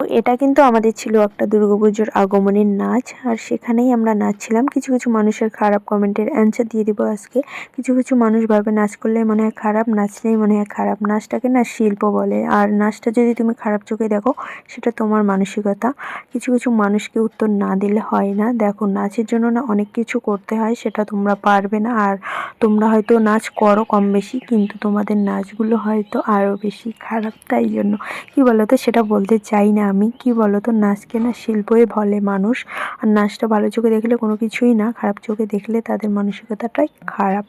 এটা কিন্তু আমাদের ছিল একটা দুর্গাপুজোর আগমনের নাচ, আর সেখানেই আমরা নাচছিলাম। কিছু কিছু মানুষের খারাপ কমেন্টের অ্যান্সার দিয়ে দিব আজকে। কিছু কিছু মানুষ ভাবে নাচ করলে মনে হয় খারাপ, নাচলেই মনে হয় খারাপ। নাচটাকে না শিল্প বলে, আর নাচটা যদি তুমি খারাপ চোখে দেখো, সেটা তোমার মানসিকতা। কিছু কিছু মানুষকে উত্তর না দিলে হয় না। দেখো, নাচের জন্য না অনেক কিছু করতে হয়, সেটা তোমরা পারবে না। আর তোমরা হয়তো নাচ করো কম বেশি, কিন্তু তোমাদের নাচগুলো হয়তো আরও বেশি খারাপ, তাই জন্য। কি বলতো? সেটা বলতে চাই না আমি। কি বলতো? নাচকে না শিল্পই বলে মানুষ। আর নাচটা ভালো চোখে দেখলে কোনো কিছুই না, খারাপ চোখে দেখলে তাদের মানসিকতাটাই খারাপ।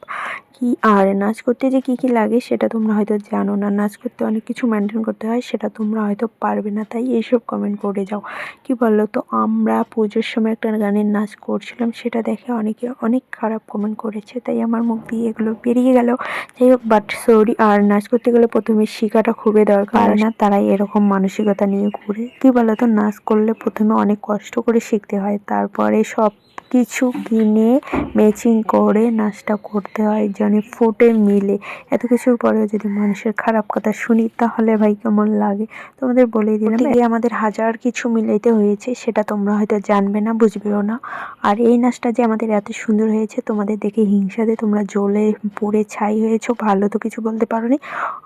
কি আর নাচ করতে যে কি কি লাগে সেটা তোমরা হয়তো জানো না। নাচ করতে অনেক কিছু মেনটেন করতে হয় সেটা তোমরা হয়তো পারবে না তাই এইসব কমেন্ট করে যাও। কি বলো তো আমরা পুজোর সময় একটা গানের নাচ করছিলাম সেটা দেখে অনেকে অনেক খারাপ কমেন্ট করেছে তাই আমার মুখ দিয়ে এগুলো বেরিয়ে গেল। যাই হোক বাট সরি আর নাচ করতে গেলে প্রথমে শেখাটা খুবই দরকার। না। তারাই এরকম মানসিকতা নিয়ে ঘুরে। কি বলতো নাচ করলে প্রথমে অনেক কষ্ট করে শিখতে হয় তারপরে সব কিছু কিনে ম্যাচিং করে নাচটা করতে হয় যেন ফুটে মিলে। এত কিছুর পরেও যদি মানুষের খারাপ কথা শুনি তাহলে ভাই কেমন লাগে? তোমাদের বলেই দিলাম এই আমাদের হাজার কিছু মিলাইতে হয়েছে সেটা তোমরা হয়তো জানবে না বুঝবেও না। আর এই নাচটা যে আমাদের এত সুন্দর হয়েছে তোমাদের দেখে হিংসাতে তোমরা জ্বলে পুড়ে ছাই হয়েছো ভালো তো কিছু বলতে পারোনি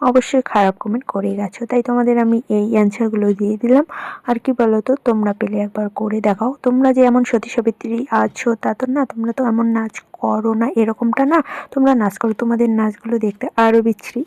অবশ্যই খারাপ কমেন্ট করে গেছো। তাই তোমাদের আমি এই অ্যান্সারগুলো দিয়ে দিলাম। আর কি বলো তো তোমরা পেলে একবার করে দেখাও। তোমরা যে এমন সতী সাবিত্রী আছো তা তো না, তোমরা তো এমন নাচ করো না, এরকমটা না। তোমরা নাচ করো, তোমাদের নাচগুলো দেখতে আরও বিচ্ছিরি।